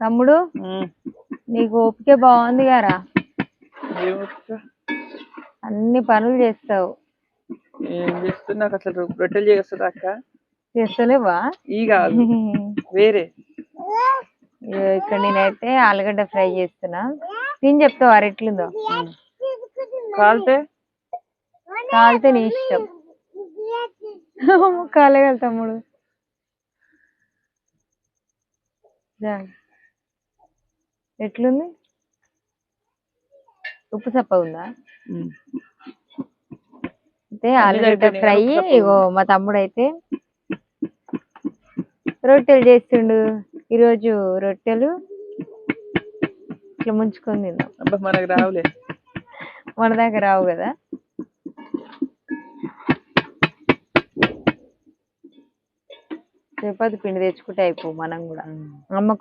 తమ్ముడు. నీకు ఓపిక బాగుంది గారా? అన్ని పనులు చేస్తావు. ఏం అసలు రొట్టెలు చేస్తుంది అక్క? చేస్తలేవా? ఈ కాదు. వేరే. ఇక్కడ నేనైతే ఆలుగడ్డ ఫ్రై చేస్తున్నా. తిని చెప్తావా? ఎట్లుందో? కాలితే? కాలితే నీ ఇష్టం. కాలేగల తమ్ముడు. ఎట్లుంది? ఉప్పు సప్ప ఉందా. అయితే ఆలుగడ్డ ఫ్రై ఇగో మా తమ్ముడు అయితే రొట్టెలు చేస్తుండు. ఈరోజు రొట్టెలు ఇట్లా ముంచుకొని మనకు రావులే. మన దాకా రావు కదా? చపాతి పిండి తెచ్చుకుంటే అయిపో మనం కూడా. అమ్మ